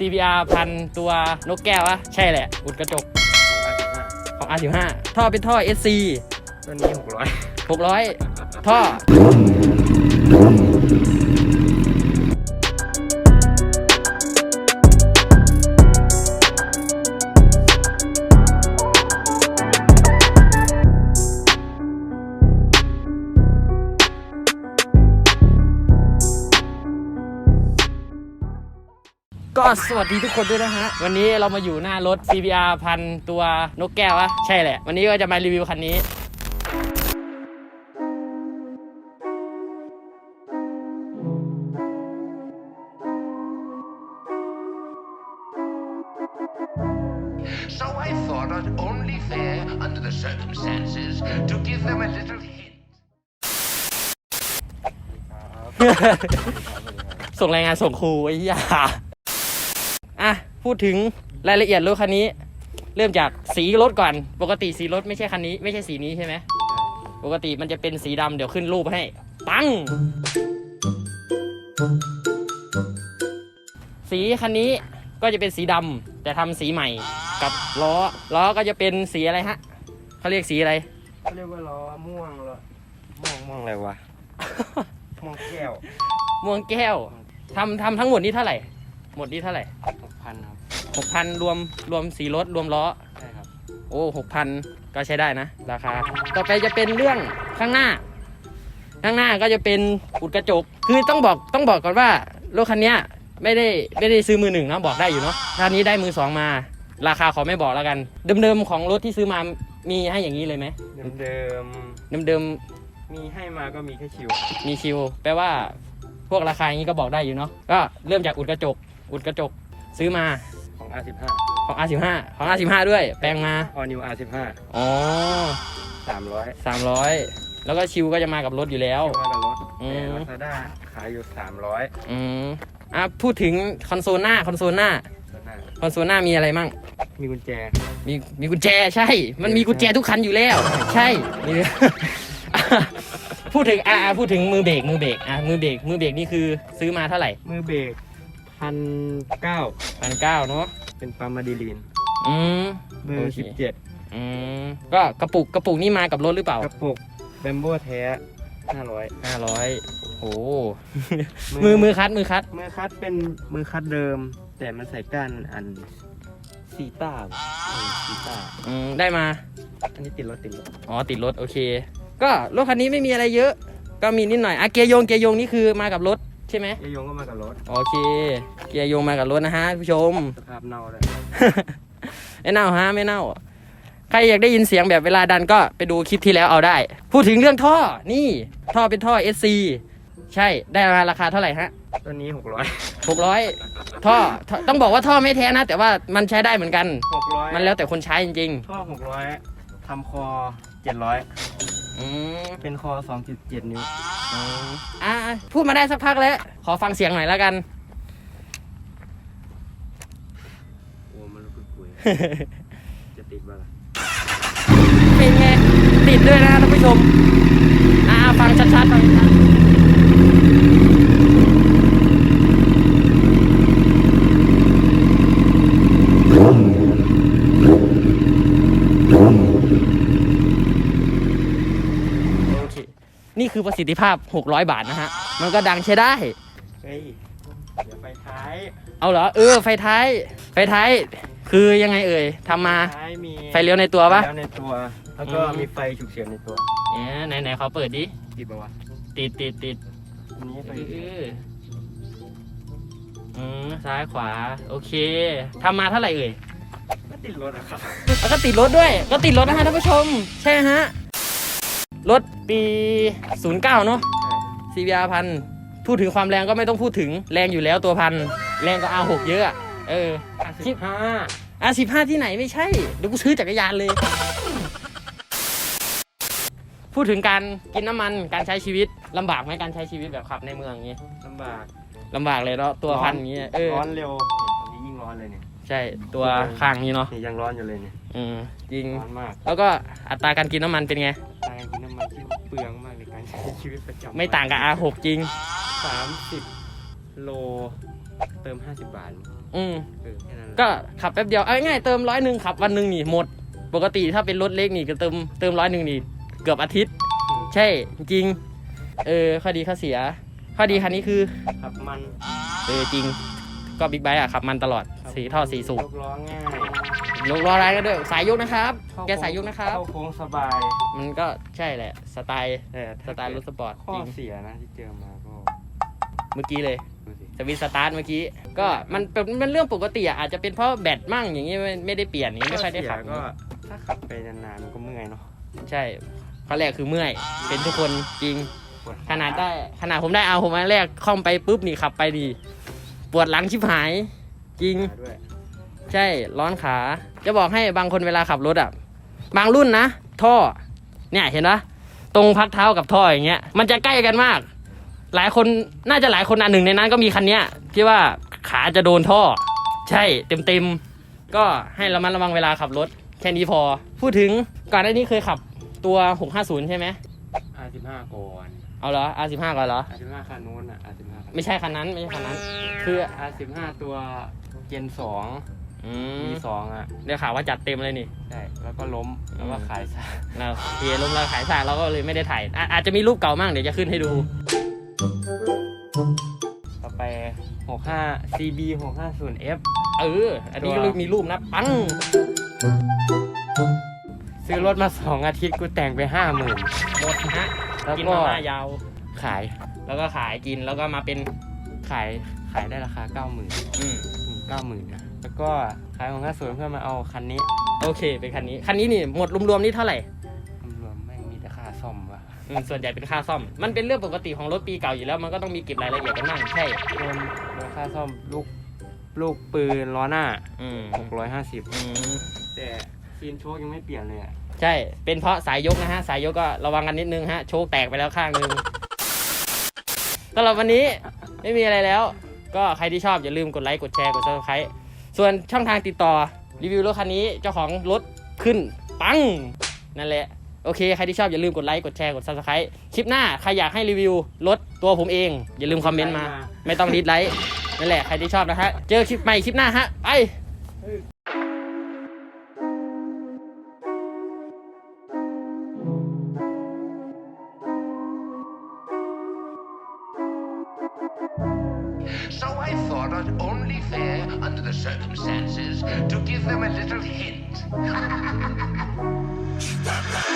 CBR พันตัวนกแก้วอะใช่แหละ อุดกระจกของ R15 ท่อเป็นท่อ SC ตัวนี้หกร้อย600ท่อ ก็สวัสดีทุกคนด้วยนะฮะ วันนี้เรามาอยู่หน้ารถ CBR พันตัวนกแก้วอะใช่แหละ วันนี้ก็จะมารีวิวคันนี้ So I thought it only fair, under the circumstances, to give them a little hint. ส่งรายงานส่งครูไอ้ยาอะ พูดถึงรายละเอียดรถคันนี้ เริ่มจากสีรถก่อน ปกติสีรถไม่ใช่คันนี้ ไม่ใช่สีนี้ใช่ไหมปกติมันจะเป็นสีดำเดี๋ยวขึ้นรูปให้ ปัง สีคันนี้ก็จะเป็นสีดำแต่ทำสีใหม่กับล้อล้อก็จะเป็นสีอะไรฮะเขาเรียกสีอะไร เขาเรียกว่าล้อม่วงล้อม่วงม่วงอะไรวะม่วงแก้วม่วงแก้วทำทำทั้งหมดนี้เท่าไหร่ หมดนี้เท่าไหร่ หก พันครับหกพันรวมรวมสีรถรวมล้อ ใช่ครับ โอ้หกพันก็ใช้ได้นะ ราคา ต่อไปจะเป็นเรื่องข้างหน้า ข้างหน้าก็จะเป็นอุดกระจก คือต้องบอกต้องบอกก่อนว่ารถคันเนี้ยไม่ได้ไม่ได้ซื้อมือหนึ่งนะบอกได้อยู่เนาะคันนี้ได้มือสองมา ราคาขอไม่บอกแล้วกัน เดิมๆของรถที่ซื้อมามีให้อย่างนี้เลยไหมเดิมเดิมเดิมๆมีให้มาก็มีแค่ชิวๆมีชิว แปลว่าพวกราคาอย่างนี้ก็บอกได้อยู่เนาะ ก็เริ่มจากอุดกระจก อุดกระจก ซื้อมาของ R15 ของ R15 ของ R15 ด้วย แปลงมา All New R15 อ๋อ300สามร้อยแล้วก็ชิวก็จะมากับรถอยู่แล้ว มากับรถอืมแต่ Lazada ขายอยู่ 300อืมอะพูดถึงคอนโซลหน้าคอนโซลหน้าตัวหน้าคอนโซลหน้ามีอะไรมั่ง มีกุญแจ มีมีกุญแจใช่ มันมีกุญแจทุกคันอยู่แล้ว ใช่มี พูดถึงอะอะพูดถึงมือเบรกมือเบรกอะมือเบรกมือเบรกนี่คือซื้อมาเท่าไหร่ มือเบรก พันเก้าพันเก้าเนาะเป็นปามาดีลีนอืมเบอโอร์เค17อืมก็กระปุกกระปุกนี่มากับรถหรือเปล่ากระปุกแบมโบแท้500ห้าร้อยโอ้มือมือคัดมือคัดมือคัดเป็นมือคัดเดิม แต่มันใส่ก้านอันซีต้าซีต้าอืมได้มา อันนี้ติดรถติดรถอ๋อติดรถโอเค ก็รถคันนี้ไม่มีอะไรเยอะ ก็มีนิดหน่อยอะเกียร์โยงเกียร์โยงนี่คือมากับรถ ใช่ไหมยายงก็มากับรถโอเค เกียร์โยงมากับรถนะฮะผู้ชม สภาพเน่าเลยไม่เน่าฮะไม่เน่า ใครอยากได้ยินเสียงแบบเวลาดันก็ไปดูคลิปที่แล้วเอาได้ พูดถึงเรื่องท่อนี่ ท่อเป็นท่อ SC ใช่ได้มาราคาเท่าไหร่ฮะตัวนี้600 600ท่อท่อต้องบอกว่าท่อไม่แท้นะ แต่ว่ามันใช้ได้เหมือนกัน600มันแล้วแต่คนใช้จริง ท่อ600ทำคอ 700ๆอืมเป็นคอ 2.7 นิ้วอืมอะพูดมาได้สักพักแล้ว ขอฟังเสียงหน่อยแล้วกัน โอ้มันลุกคุยจะติดบ้าล่ะเป็นไงติดด้วยนะท่านผู้ชม อ่าฟังชัดๆฟังชัดโอเค นี่คือประสิทธิภาพ 600 บาทนะฮะ มันก็ดังใช้ได้ เฮ้ยเดี๋ยวไฟท้ายเอาเหรอ เออ ไฟท้าย ไฟท้าย คือยังไงเอ่ยทำมา ท้ายมีไฟเลี้ยวในตัวปะไฟเลี้ยวในตัว แล้วก็อืม มีไฟฉุกเฉินในตัวเอ๊ะไหนไหนเขาเปิดดิ ติดปะวะติดติดติดอันนี้ไฟเอออืมซ้ายขวา โอเคทำมาเท่าไหร่เอ่ย ก็ติดรถอะครับ แล้วก็ติดรถด้วย ก็ติดรถนะฮะท่านผู้ชม ใช่ฮะ รถ ปี 09 เนอะ CBR พันพูดถึงความแรงก็ไม่ต้องพูดถึงแรงอยู่แล้วตัวพันแรงก็ R6 เยอะอะเออสิบห้า R15 ที่ไหนไม่ใช่ เดี๋ยวกูซื้อจักรยานเลย พูดถึงการกินน้ำมันการใช้ชีวิตลำบากไหมการใช้ชีวิตแบบขับในเมืองอย่างงี้ลำบากลำบากเลยเนาะตัวพันอย่างงี้เออร้อนเร็วเนี่ยตอนนี้ยิ่งร้อนเลยเนี่ยใช่ตัวข้างนี้เนาะนี่ยังร้อนอยู่เลยเนี่ยอืมจริง ร้อนมาก แล้วก็อัตราการกินน้ำมันเป็นไง ช้ชีวิตประจำวันไม่ต่างกับ R6 จริง สามสิบโล เติมห้าสิบบาทอืมเออแค่นั้นแหละก็ขับแป๊บเดียวเอาง่ายๆเติมร้อยหนึ่งขับวันหนึ่งนี่หมด ปกติถ้าเป็นรถเล็กนี่ก็เติมเติมร้อยหนึ่งนี่เกือบอาทิตย์ใช่จริงๆเออข้อดีข้อเสีย ข้อดีคันนี้คือ ขับมันเออจริง ก็บิ๊กไบค์อะขับมันตลอด สีท่อสีสูยบกล้อง่าย ยกล้อแรงก็ด้วยสายยกนะครับ เข้แกสายยกนะครับ เข้าโค้งสบายมันก็ใช่แหละ สไตล์แต่สไตล์รถสปอร์ตข้อจริงเสียนะที่เจอมาก็เมื่อกี้เลย ดูสิ สวิตช์สตาร์ทเมื่อกี้ก็มันเป็นมันเป็นเรื่องปกติอะอาจจะเป็นเพราะแบตมั่งอย่างงี้ไม่ไม่ได้เปลี่ยนอย่างงี้ไม่ค่อยได้ขับข้เสีก็ถ้าขับไปนานๆมันก็เมื่อยเนาะใช่ข้อแรกคือเมื่อย เป็นทุกคนจริง ปวดขนาดได้ขนาดผมได้เอาผมมาแรกคล่อมไปปุ๊บนี่ขับไปดี ปวดหลังชิบหาย จริง ขาด้วยใช่ร้อนขา จะบอกให้บางคนเวลาขับรถอะ บางรุ่นนะ ท่อ เนี่ยเห็นปะตรงพักเท้ากับท่ออย่างเงี้ย มันจะใกล้กันมาก หลายคนน่าจะหลายคนอันหนึ่งในนั้นก็มีคันเนี้ยที่ว่าขาจะโดนท่อ ใช่เต็มเต็มๆก็ให้ระมัดระวังเวลาขับรถ แค่นี้พอ พูดถึงก่อนหน้านี้เคยขับตัว 650 ใช่ไหมอาสิบห้าก่อน เอาเหรอ R15 ก่อนเหรออาสิบห้าคันนู้นอะอาสิบห้าไม่ใช่คันนั้นไม่ใช่คันนั้น คืออาสิบห้าตัวเจนสอง อืม มีสองอะได้ข่าวว่าจัดเต็มเลยนี่ ใช่แล้วก็ล้มแล้วก็ขายซะเราเฮียลมเราขายสากเราก็เลยไม่ได้ถ่ายอะอาจจะมีรูปเก่ามั่งเดี๋ยวจะขึ้นให้ดู ต่อไปหกห้า CB หกห้าศูนย์ F เออ อันนี้ตัวก็มีรูปนะ ปัง ซื้อรถมาสองอาทิตย์กูแต่งไปห้าหมื่นหมดฮะแล้วกินก็มาม่ายาว ขาย แล้วก็ขายกินแล้วก็มาเป็นขายขายได้ราคาเก้าหมื่นอืมเก้าหมื่นนะ แล้วก็ขายของห้าศูนย์เพื่อมาเอาคันนี้โอเค เป็นคันนี้ คันนี้นี่หมดรวมๆนี่เท่าไหร่รวมๆไม่งมีแต่ค่าซ่อมว่ะอืมส่วนใหญ่เป็นค่าซ่อม มันเป็นเรื่องปกติของรถปีเก่าอยู่แล้ว มันก็ต้องมีเก็บรายละเอียดกันบ้างใช่รวมรวมค่าซ่อมลูกลูกปืนล้อหน้าอืมหกร้อยห้าสิบอืมแต่ฟีนโชคยังไม่เปลี่ยนเลยอะใช่ เป็นเพราะสายยกนะฮะ สายยกก็ระวังกันนิดนึงฮะ โชคแตกไปแล้วข้างนึงสำหรับวันนี้ไม่มีอะไรแล้ว ก็ใครที่ชอบอย่าลืมกดไลค์ กดแชร์ กด subscribe ส่วนช่องทางติดต่อรีวิวรถคันนี้เจ้าของรถขึ้นปัง นั่นแหละ โอเค ใครที่ชอบอย่าลืมกดไลค์ กดแชร์ กด subscribe คลิปหน้า ใครอยากให้รีวิวรถตัวผมเอง อย่าลืมคอมเมนต์มา ไม่ต้องรีดไลค์ นั่นแหละ ใครที่ชอบนะฮะ เจอคลิปใหม่คลิปหน้าฮะ ไป circumstances, to give them a little hint.